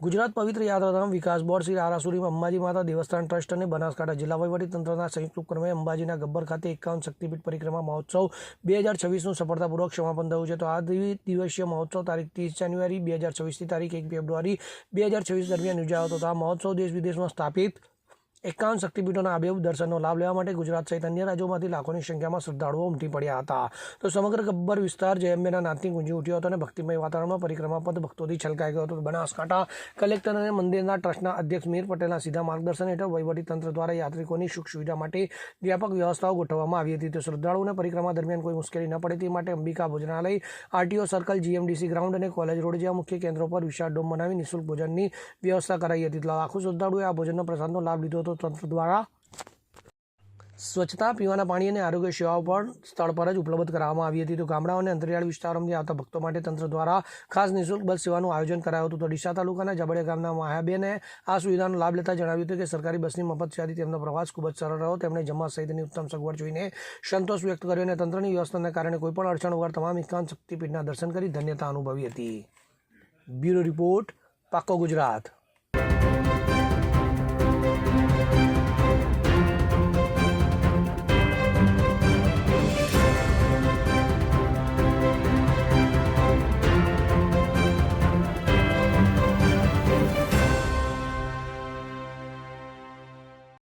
ગુજરાત પવિત્ર યાત્રાધામ વિકાસ બોર્ડ શ્રી આરાસુરીમાં અંબાજી માતા દેવસ્થાન ટ્રસ્ટ અને બનાસકાંઠા જિલ્લા વહીવટીતંત્રના સંયુક્ત ઉપક્રમે અંબાજીના ગબ્બર ખાતે એકાવન શક્તિપીઠ પરિક્રમા મહોત્સવ બે હજાર છવ્વીસનું સફળતાપૂર્વક સમાપન થયું છે. તો આ દ્વિ- દિવસીય મહોત્સવ તારીખ ત્રીસ જાન્યુઆરી બે હજાર છવ્વીસથી તારીખ એક ફેબ્રુઆરી બે હજાર છવ્વીસ દરમિયાન યોજાયો હતો. તો આ મહોત્સવ દેશ વિદેશમાં સ્થાપિત એકાવન શક્તિપીઠોના આબેહૂબ દર્શનનો લાભ લેવા માટે ગુજરાત સહિત અન્ય રાજ્યોમાંથી લાખોની સંખ્યામાં શ્રદ્ધાળુઓ ઉમટી પડ્યા હતા. તો સમગ્ર ગબ્બર વિસ્તાર જે અંબેના નાદથી ગુંજી ઉઠ્યો હતો અને ભક્તિમય વાતાવરણમાં પરિક્રમા પદ ભક્તોથી છલકાઈ ગયો હતો. બનાસકાંઠા કલેક્ટર અને મંદિરના ટ્રસ્ટના અધ્યક્ષ મીર પટેલના સીધા માર્ગદર્શન હેઠળ તંત્ર દ્વારા યાત્રિકોની સુખ સુવિધા માટે વ્યાપક વ્યવસ્થાઓ ગોઠવવામાં આવી હતી. તો શ્રદ્ધાળુઓને પરિક્રમા દરમિયાન કોઈ મુશ્કેલી ન પડે તે માટે અંબિકા ભોજનાલય, આરટીઓ સર્કલ, જીએમડીસી ગ્રાઉન્ડ અને કોલેજ રોડ જેવા મુખ્ય કેન્દ્રો પર વિશાળ ડોમ બનાવી નિઃશુલ્ક ભોજનની વ્યવસ્થા કરાઈ હતી. લાખો શ્રદ્ધાળુઓએ આ ભોજનનો પ્રસાદનો લાભ લીધો હતો તંત્ર દ્વારા સ્વચ્છતા, પીવાના પાણી અને આરોગ્ય સેવાઓ પણ સ્થળ પર જ ઉપલબ્ધ કરાવવામાં આવી હતી. તો ગામડાઓ અને અંતરિયાળ વિસ્તારોમાંથી આવતા ભક્તો માટે તંત્ર દ્વારા ખાસ નિઃશુલ્ક બસ સેવાનું આયોજન કરાયું હતું. તો ડીસા તાલુકાના જબડિયા ગામના માયાબેને આ સુવિધાનો લાભ લેતા જણાવ્યું હતું કે સરકારી બસની મફત સેવાથી તેમનો પ્રવાસ ખૂબ જ સરળ રહ્યો. તેમણે જમવા સહિતની ઉત્તમ સગવડ જોઈને સંતોષ વ્યક્ત કર્યો અને તંત્રની વ્યવસ્થાને કારણે કોઈપણ અડચણ વગર તમામ ઇસ્કાન શક્તિપીઠના દર્શન કરી ધન્યતા અનુભવી હતી. બ્યુરો રિપોર્ટ પાકો ગુજરાત.